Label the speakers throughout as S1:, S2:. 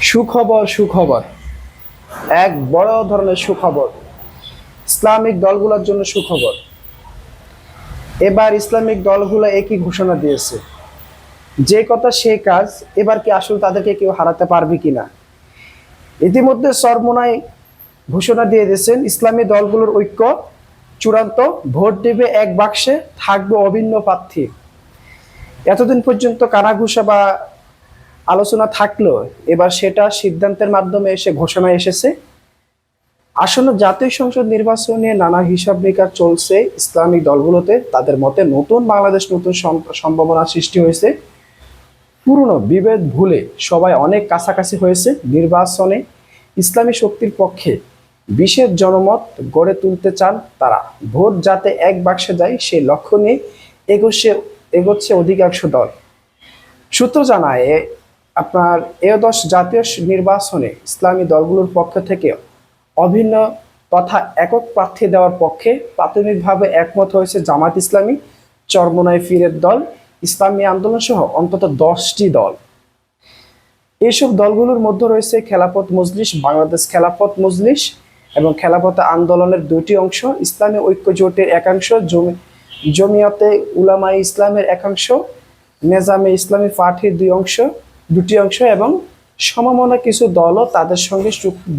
S1: সুখবর সুখবর। এক বড় ধরনের সুখবর। ইসলামিক দলগুলোর জন্য সুখবর। এবার ইসলামিক দলগুলো একই ঘোষণা দিয়েছে। যে কথা সে কাজ, এবার কি আসলে তাদেরকে কেউ হারাতে পারবে কিনা? ইতিমধ্যে সরমোনাই ঘোষণা দিয়ে দিয়েছেন, ইসলামী দলগুলোর ঐক্য চূড়ান্ত, ভোট দেবে এক বাক্সে, থাকবে অভিন্ন প্রার্থী। এতদিন পর্যন্ত কানাঘুষা বা আলোচনা থাকল এবার সেটা সিদ্ধান্তের মাধ্যমে এসে ঘোষণা এসেছে। আসন্ন জাতীয় সংসদ নির্বাচনে নানা হিসাব নিকাশ চলছে ইসলামিক দলগুলোতে। তাদের মতে নতুন বাংলাদেশ নতুন সম- সম্ভাবনা সৃষ্টি হয়েছে। পুরনো বিভেদ ভুলে সবাই অনেক কাছাকাছি হয়েছে নির্বাচনে। ইসলামী শক্তির পক্ষে বিশেষ জনমত গড়ে তুলতে চান তারা। ভোট যাতে এক বাক্সে যায় সেই লক্ষ্য নিয়ে এগোচ্ছে এগোচ্ছে অধিকাংশ দল। সূত্র জানায় আপনার এদশ জাতীয় নির্বাচনে ইসলামী দলগুলোর পক্ষ থেকে অভিন্ন তথা একক প্রার্থী দেওয়ার পক্ষে প্রাথমিকভাবে একমত হয়েছে জামাত ইসলামী, চরমনায় ফিরের দল, ইসলামী আন্দোলন সহ অন্তত দশটি দল। এইসব দলগুলোর মধ্যে রয়েছে খেলাফত মজলিস, বাংলাদেশ খেলাফত মজলিস এবং খেলাফত আন্দোলনের দুটি অংশ, ইসলামী ঐক্য জোটের একাংশ, জমি জমিয়তে উলামাই ইসলামের একাংশ, নেজামে ইসলামী পার্টির দুই অংশ দুটি অংশ এবং সমমনা কিছু দলও তাদের সঙ্গে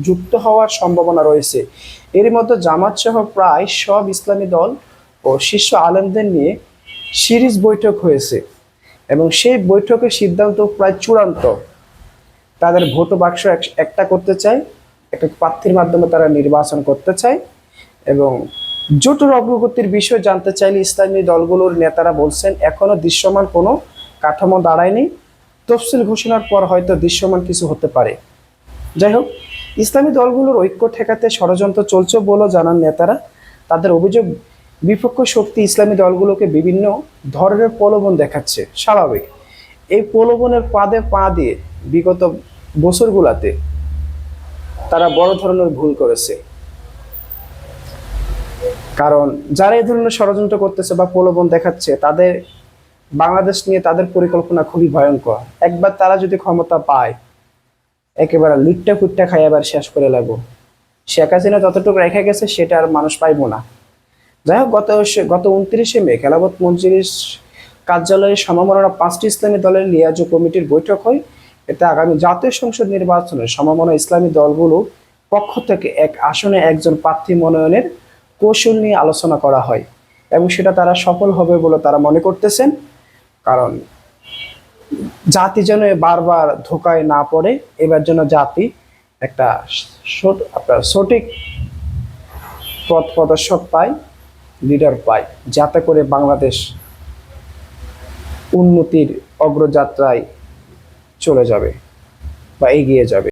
S1: যুক্ত হওয়ার সম্ভাবনা রয়েছে। এর মধ্যে জামাত সহ প্রায় সব ইসলামী দল ও শীর্ষ আলেমদের নিয়ে সিরিজ বৈঠক হয়েছে এবং সেই বৈঠকের সিদ্ধান্ত প্রায় চূড়ান্ত। তাদের ভোট বাক্স এক- একটা করতে চায়, একটা প্রার্থীর মাধ্যমে তারা নির্বাচন করতে চায় এবং জোটের অগ্রগতির বিষয় জানতে চাইলে ইসলামী দলগুলোর নেতারা বলছেন, এখনও দৃশ্যমান কোনো কাঠামো দাঁড়ায়নি। তফসিল ঘোষণার পর হয়তো দৃশ্যমান কিছু হতে পারে। যাই হোক ইসলামী দলগুলোর ঐক্য ঠেকাতে ষড়যন্ত্র চলছে বলেও জানান নেতারা। তাদের অভিযোগ, বিপক্ষ শক্তি ইসলামী দলগুলোকে বিভিন্ন ধরনের প্রলোভন দেখাচ্ছে। স্বাভাবিক। এই প্রলোভনের পাদে পা দিয়ে বিগত বছরগুলাতে তারা বড় ধরনের ভুল করেছে। কারণ যারা এই ধরনের ষড়যন্ত্র করতেছে বা প্রলোভন দেখাচ্ছে, তাদের বাংলাদেশ নিয়ে তাদের পরিকল্পনা খুবই ভয়ঙ্কর। একবার তারা যদি ক্ষমতা পায়, একেবারে লুটটা ফুটটা খাই আবার শেষ করে লাগবো শেখ হাসিনা যতটুকু রেখে গেছে, সেটা আর মানুষ পাইবো না। যাই হোক, গত গত উনত্রিশে মে খেলাবত মঞ্জুরির কার্যালয়ে সমমনা পাঁচটি ইসলামী দলের লিয়াজো কমিটির বৈঠক হয়। এতে আগামী জাতীয় সংসদ নির্বাচনে সমমনা ইসলামী দলগুলো পক্ষ থেকে এক আসনে একজন প্রার্থী মনোনয়নের কৌশল নিয়ে আলোচনা করা হয় এবং সেটা তারা সফল হবে বলে তারা মনে করতেছেন। কারণ জাতি যেন বারবার ধোকায় না পড়ে, এবার যেন জাতি একটা আপনার সঠিক পথ প্রদর্শক পায় লিডার পায়, যাতে করে বাংলাদেশ উন্নতির অগ্রযাত্রায় চলে যাবে বা এগিয়ে যাবে।